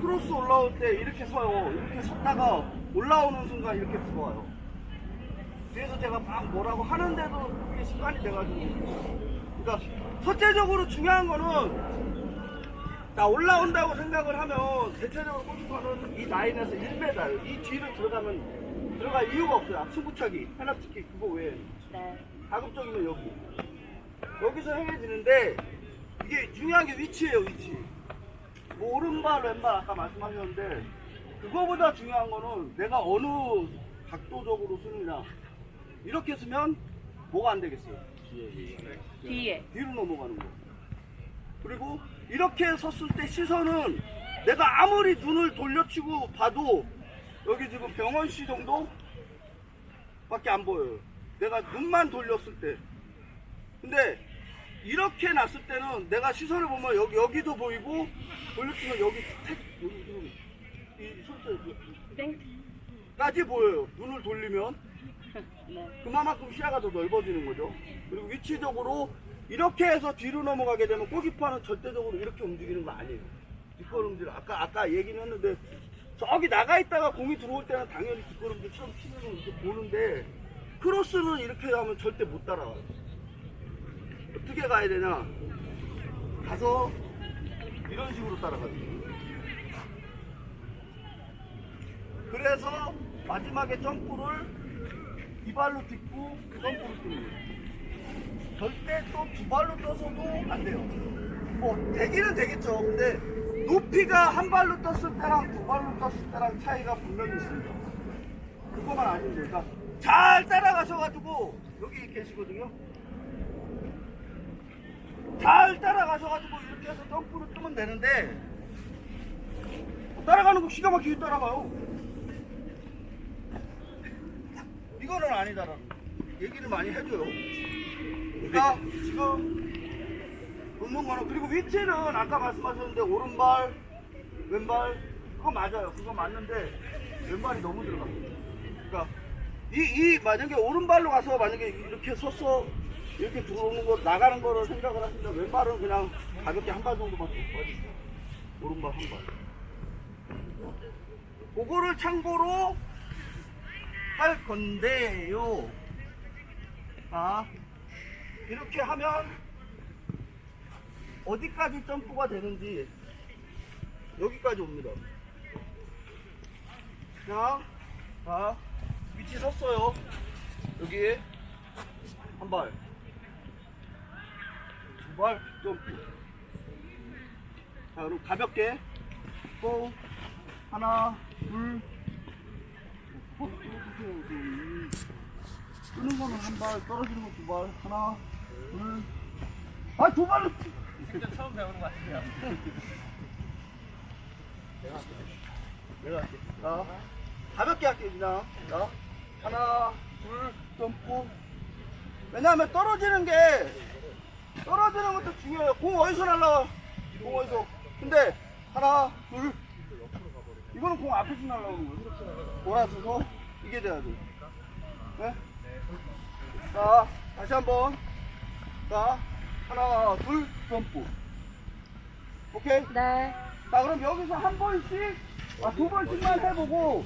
크로스 올라올 때 이렇게 서요. 이렇게 섰다가 올라오는 순간 이렇게 들어와요. 그래서 제가 막 뭐라고 하는데도 그게 습관이 돼가지고. 그러니까 첫째적으로 중요한 거는 나 올라온다고 생각을 하면 대체적으로 골키퍼는 이 라인에서 1m예요. 이 뒤로 들어가면 들어갈 이유가 없어요. 승부차기, 페널티킥 그거 외에 네. 가급적이면 여기 여기서 행해지는데 이게 중요한 게 위치예요 위치 뭐 오른발 왼발 아까 말씀하셨는데 그거보다 중요한 거는 내가 어느 각도적으로 쓰느냐. 이렇게 쓰면 뭐가 안 되겠어요? 뒤에. 뒤로 넘어가는 거. 그리고 이렇게 섰을 때 시선은 내가 아무리 눈을 돌려치고 봐도 여기 지금 병원 씨 정도 밖에 안 보여요. 내가 눈만 돌렸을 때. 근데 이렇게 놨을 때는 내가 시선을 보면 여기 여기도 보이고 돌려치면 여기 택 여기 이 손가락까지 땡. 보여요 눈을 돌리면 네. 그만큼 시야가 더 넓어지는 거죠. 그리고 위치적으로 이렇게 해서 뒤로 넘어가게 되면 골키퍼는 절대적으로 이렇게 움직이는 거 아니에요. 뒷걸음질 아까 아까 얘기는 했는데 저기 나가 있다가 공이 들어올 때는 당연히 뒷걸음질처럼 치는 걸 이렇게 보는데 크로스는 이렇게 하면 절대 못 따라와요. 어떻게 가야 되냐? 가서 이런 식으로 따라가요. 그래서 마지막에 점프를 이 발로 딛고 점프를 뛰는 거예요. 절대 또 두 발로 떠서도 안 돼요. 뭐 되기는 되겠죠. 근데 높이가 한 발로 떴을 때랑 두 발로 떴을 때랑 차이가 분명히 있습니다. 그거만 아니면 돼요. 그러니까 잘 따라가셔가지고 여기 계시거든요. 잘 따라가셔가지고 이렇게 해서 점프를 뜨면 되는데 따라가는 거 기가 막히게 따라가요. 이거는 아니다라는 거. 얘기를 많이 해줘요. 그러니까 지금 웃는 거는 그리고 위치는 아까 말씀하셨는데 오른발, 왼발 그거 맞아요. 그거 맞는데 왼발이 너무 들어가요. 그러니까 이, 이 만약에 오른발로 가서 만약에 이렇게 섰어 이렇게 들어오는 거 나가는 거를 생각을 하시면 왼발은 그냥 가볍게 한 발 정도만 더 빠지죠. 오른발 한 발. 그거를 참고로 할 건데요. 자, 이렇게 하면 어디까지 점프가 되는지 여기까지 옵니다. 그냥 자 위치 섰어요. 여기 한 발, 점프. 자 그럼 가볍게 또 하나, 둘. 뜨는 거는 한 발, 떨어지는 거두 발, 하나, 둘, 아, 두 발로. 진짜 처음 배우는 거 같아요. 내가 할게. 내가 할게. 자, 가볍게 할게, 그냥. 자, 하나, 둘, 점프. 왜냐하면 떨어지는 게, 떨어지는 것도 중요해요. 공 어디서 날라와? 공 어디서? 근데, 하나, 둘, 이거는 공 앞에서 날라오는 거예요. 돌아서서 이게 돼야 돼. 네? 자, 다시 한 번. 자, 하나, 둘, 점프. 오케이? 네. 자, 그럼 여기서 한 번씩, 아, 두 번씩만 해보고,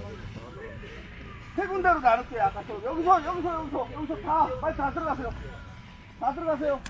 세 군데로 나눌게요, 아까처럼. 여기서, 여기서, 여기서, 여기서 다, 빨리 다 들어가세요. 다 들어가세요.